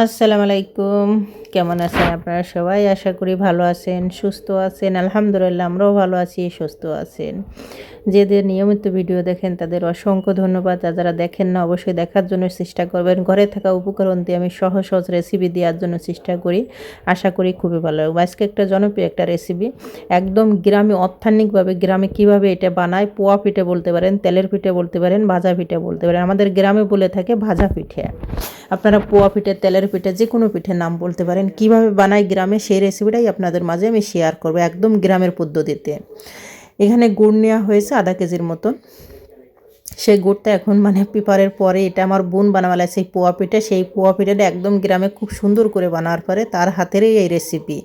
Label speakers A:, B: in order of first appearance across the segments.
A: আসসালামু আলাইকুম কেমন আছেন আপনারা সবাই? আশা করি ভালো আছেন, সুস্থ আছেন, আলহামদুলিল্লাহ আমরাও ভালো আছি, সুস্থ আছেন। যেদের নিয়মিত ভিডিও দেখেন তাদের অসংখ্য ধন্যবাদ, আর যারা দেখেন না, অবশ্যই দেখার জন্য চেষ্টা করবেন। ঘরে থাকা উপকরণ দিয়ে আমি সহজ সহজ রেসিপি দেওয়ার জন্য চেষ্টা করি। আশা করি খুবই ভালো লাগবে। আজকে একটা জনপ্রিয় একটা রেসিপি একদম গ্রামে অর্থানিকভাবে গ্রামে কীভাবে এটা বানায়, পোয়া পিঠে বলতে পারেন, তেলের পিঠে বলতে পারেন, ভাজা পিঠে বলতে পারেন। আমাদের গ্রামে বলে থাকে ভাজা পিঠে। আপনারা পোয়া পিঠে, তেলের পিঠে যে কোনো পিঠের নাম বলতে পারেন, কীভাবে বানায় গ্রামে সেই রেসিপিটাই আপনাদের মাঝে আমি শেয়ার করব একদম গ্রামের পদ্ধতিতে। এখানে গুড় নেওয়া হয়েছে আধা কেজির মতন। সেই গুড়টা এখন মানে পিপারের পরে এটা আমার বোন বানাবালা সেই পোয়া পিঠে, সেই পোয়া পিঠাটা একদম গ্রামে খুব সুন্দর করে বানার পরে তার হাতেরই এই রেসিপি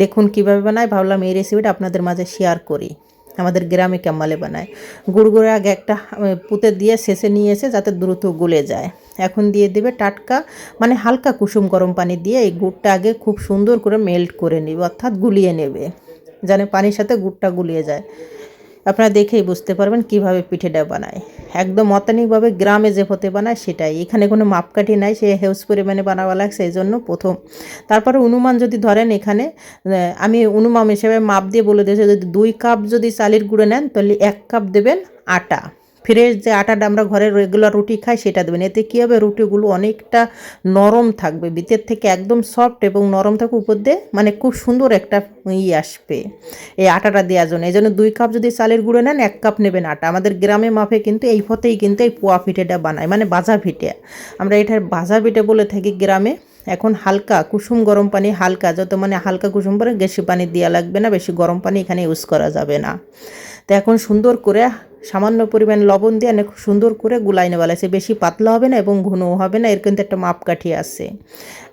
A: দেখুন কীভাবে বানায়, ভাবলাম এই রেসিপিটা আপনাদের মাঝে শেয়ার করি। আমাদের গ্রামে ক্যামালে বানায়। গুড় গুঁড়ে আগে একটা পুঁতে দিয়ে শেষে নিয়ে এসে যাতে দ্রুত গলে যায়। এখন দিয়ে দেবে টাটকা মানে হালকা কুসুম গরম পানি দিয়ে এই গুড়টা আগে খুব সুন্দর করে মেল্ট করে নেবে, অর্থাৎ গুলিয়ে নেবে। যেন পানির সাথে গুড়টা গুলিয়ে যায়। আপনারা দেখেই বুঝতে পারবেন কীভাবে পিঠেটা বানায়। একদম অত্যানিকভাবে গ্রামে যে হতে বানায় সেটাই। এখানে কোনো মাপকাঠি নাই, সে হেউজ পরিমাণে বানাবা লাগছে এই জন্য প্রথম। তারপরে অনুমান যদি ধরেন এখানে আমি অনুমান হিসেবে মাপ দিয়ে বলে দিয়েছি যদি দুই কাপ যদি চালের গুঁড়ো নেন, তাহলে এক কাপ দেবেন আটা। ফ্রেশ যে আটাটা আমরা ঘরে রেগুলার রুটি খাই, সেটা দেবেন। এতে কী হবে? রুটিগুলো অনেকটা নরম থাকবে। ভিতর থেকে একদম সফট এবং নরম থাকবে। উপর দিয়ে মানে খুব সুন্দর একটা ই আসবে এই আটাটা দেওয়ার জন্য। এই জন্য দুই কাপ যদি চালের গুঁড়ো নেন, এক কাপ নেবেন আটা। আমাদের গ্রামে মাপে কিন্তু এই পথেই কিন্তু এই পোয়া পিঠেটা বানায় মানে বাজা পিঠে আমরা এটার বাজা পিঠে বলে থাকি গ্রামে। এখন হালকা কুসুম গরম পানি, হালকা যত মানে হালকা কুসুম পরে বেশি পানি দেওয়া লাগবে না, বেশি গরম পানি এখানে ইউজ করা যাবে না। তো এখন সুন্দর করে সামান্য পরিমাণ লবণ দিয়ে অনেক সুন্দর করে গুলাই নেওয়া লাগছে বেশি পাতলা হবে না এবং ঘনও হবে না, এর কিন্তু একটা মাপকাঠি আছে।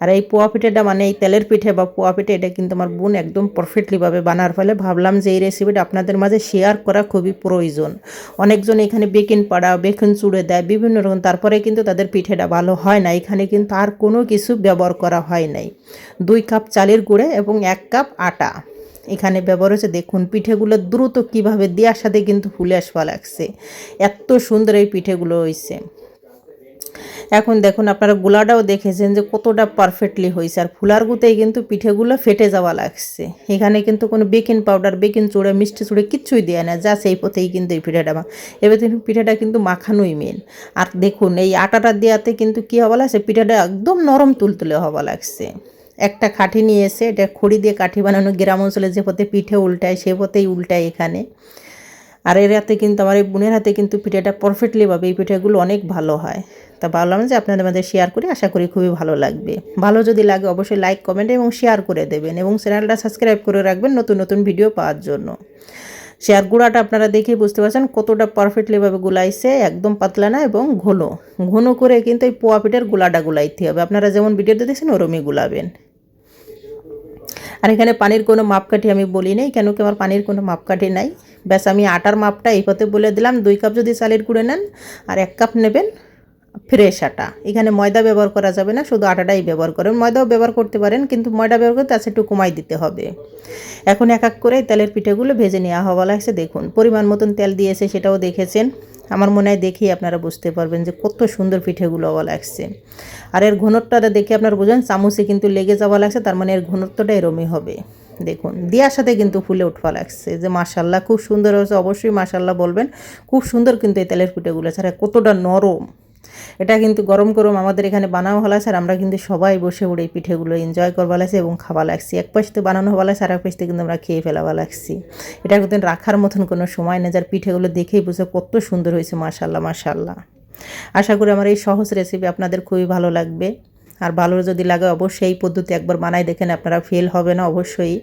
A: আর এই পোয়া পিঠেটা মানে এই তেলের পিঠে বা পোয়া পিঠে, এটা কিন্তু আমার বোন একদম পারফেক্টলিভাবে বানার ফলে ভাবলাম যে এই রেসিপিটা আপনাদের মাঝে শেয়ার করা খুবই প্রয়োজন। অনেকজন এখানে বেকিং পাড়া বেকিং চুড়ে দেয়, বিভিন্ন রকম, তারপরে কিন্তু তাদের পিঠেটা ভালো হয় না। এখানে কিন্তু আর কোনো কিছু ব্যবহার করা হয় নাই। দুই কাপ চালের গুঁড়ে এবং এক কাপ আটা। এখানে ব্যবহার হচ্ছে দেখুন, পিঠেগুলো দ্রুত কীভাবে দেওয়ার সাথে কিন্তু ফুলে আসবা লাগছে। এত সুন্দর এই পিঠেগুলো হয়েছে এখন দেখুন, আপনারা গোলাটাও দেখেছেন যে কতটা পারফেক্টলি হয়েছে আর ফুলার গুতেই কিন্তু পিঠেগুলো ফেটে যাওয়া লাগছে। এখানে কিন্তু কোনো বেকিং পাউডার বেকিং চুড়ে মিষ্টি চুড়ে কিচ্ছুই দেয় না যা সেই পথেই কিন্তু এই পিঠাটা এবার দেখুন, পিঠাটা কিন্তু মাখানোই মেন আর দেখুন, এই আটাটা দেওয়াতে কিন্তু কী হওয়া লাগছে? পিঠাটা একদম নরম তুলতুলে হওয়া লাগছে। একটা কাঠি নিয়ে এসে, এটা খড়ি দিয়ে কাঠি বানানো গ্রাম অঞ্চলে যে পথে পিঠে উল্টায়, সে পথেই উল্টায় এখানে। আর এর হাতে কিন্তু, আমার এই বোনের হাতে কিন্তু পিঠেটা পারফেক্টলি পাবে এই পিঠেগুলো অনেক ভালো হয়। তা ভাবলাম যে আপনাদের মধ্যে শেয়ার করি, আশা করি খুবই ভালো লাগবে। ভালো যদি লাগে অবশ্যই লাইক কমেন্ট এবং শেয়ার করে দেবেন এবং চ্যানেলটা সাবস্ক্রাইব করে রাখবেন নতুন নতুন ভিডিও পাওয়ার জন্য। শেয়ার গুঁড়াটা আপনারা দেখে বুঝতে পারছেন কতটা পারফেক্টলিভাবে গুলাইছে, একদম পাতলা না এবং ঘন। ঘন করে কিন্তু এই পোয়া পিঠের গুলাটা গুলাইতে হবে। আপনারা যেমন ভিডিওতে দেখছেন, ওরমই গুলাবেন। আর এখানে পানির কোনো মাপকাঠি আমি বলি নাই, কেন কি আমার পানির কোনো মাপকাঠি নাই। ব্যাস আমি আটার মাপটা এই পথে বলে দিলাম, দুই কাপ যদি চালের গুঁড়ে নেন আর এক কাপ নেবেন ফ্রেশ আটা। এখানে ময়দা ব্যবহার করা যাবে না, শুধু আটাটাই ব্যবহার করেন। ময়দাও ব্যবহার করতে পারেন, কিন্তু ময়দা ব্যবহার করতে আছে একটু কমাই দিতে হবে। এখন এক এক করে তেলের পিঠেগুলো ভেজে নেওয়া হওয়া লাগছে। দেখুন, পরিমাণ মতন তেল দিয়েছে, সেটাও দেখেছেন। আমার মনে হয় দেখেই আপনারা বুঝতে পারবেন যে কত সুন্দর পিঠেগুলো হওয়া লাগছে। আর এর ঘনত্বটা দেখে আপনারা বুঝেন, চামচে কিন্তু লেগে যাওয়া লাগছে, তার মানে এর ঘনত্বটা এরমই হবে। দেখুন দেওয়ার সাথে কিন্তু ফুলে উঠবা লাগছে। যে মাসাল্লাহ খুব সুন্দর হয়েছে, অবশ্যই মাসাল্লাহ বলবেন, খুব সুন্দর কিন্তু এই তেলের পিঠেগুলো। ছাড়া কতটা নরম। এটা কিন্তু গরম গরম আমাদের এখানে বানানো হলো আর আমরা কিন্তু সবাই বসে উড়ে এই পিঠেগুলো এনজয় করবা লাগছে এবং খাওয়া লাগছি। এক পাশে বানানো হওয়া লাগছে, আর এক পাশে কিন্তু আমরা খেয়ে ফেলাবা লাগছি। এটা কিন্তু রাখার মতন কোনো সময় নেই, যার পিঠেগুলো দেখেই বুঝে কত সুন্দর হয়েছে মাশাল্লাহ মাশাল্লাহ আশা করি আমার এই সহজ রেসিপি আপনাদের খুবই ভালো লাগবে। আর ভালো যদি লাগে অবশ্যই এই পদ্ধতি একবার বানাই দেখেন, আপনারা ফেল হবে না অবশ্যই।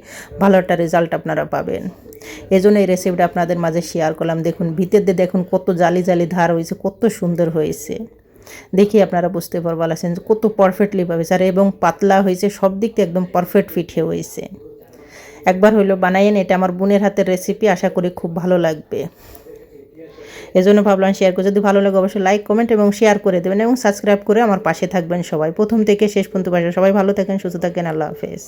A: ভালো একটা রেজাল্ট আপনারা পাবেন। এই জন্য এই রেসিপিটা আপনাদের মাঝে শেয়ার করলাম। দেখুন, ভিতর দিয়ে দেখুন কত জালি জালি ধার হয়েছে, কত সুন্দর হয়েছে। দেখি আপনারা বুঝতে পারবেন যে কত পারফেক্টলি পাবে আর এবং পাতলা হয়েছে, সব দিক থেকে একদম পারফেক্ট ফিটে হয়েছে। একবার হইল বানাইয়েন, এটা আমার বোনের হাতের রেসিপি আশা করি খুব ভালো লাগবে। এজন্য ভাবলাম শেয়ার করে। যদি ভালো লাগে অবশ্যই লাইক কমেন্ট এবং শেয়ার করে দেবেন এবং সাবস্ক্রাইব করে আমার পাশে থাকবেন সবাই। প্রথম থেকে শেষ পর্যন্ত পাশে সবাই ভালো থাকেন, সুস্থ থাকেন, আল্লাহ হাফেজ।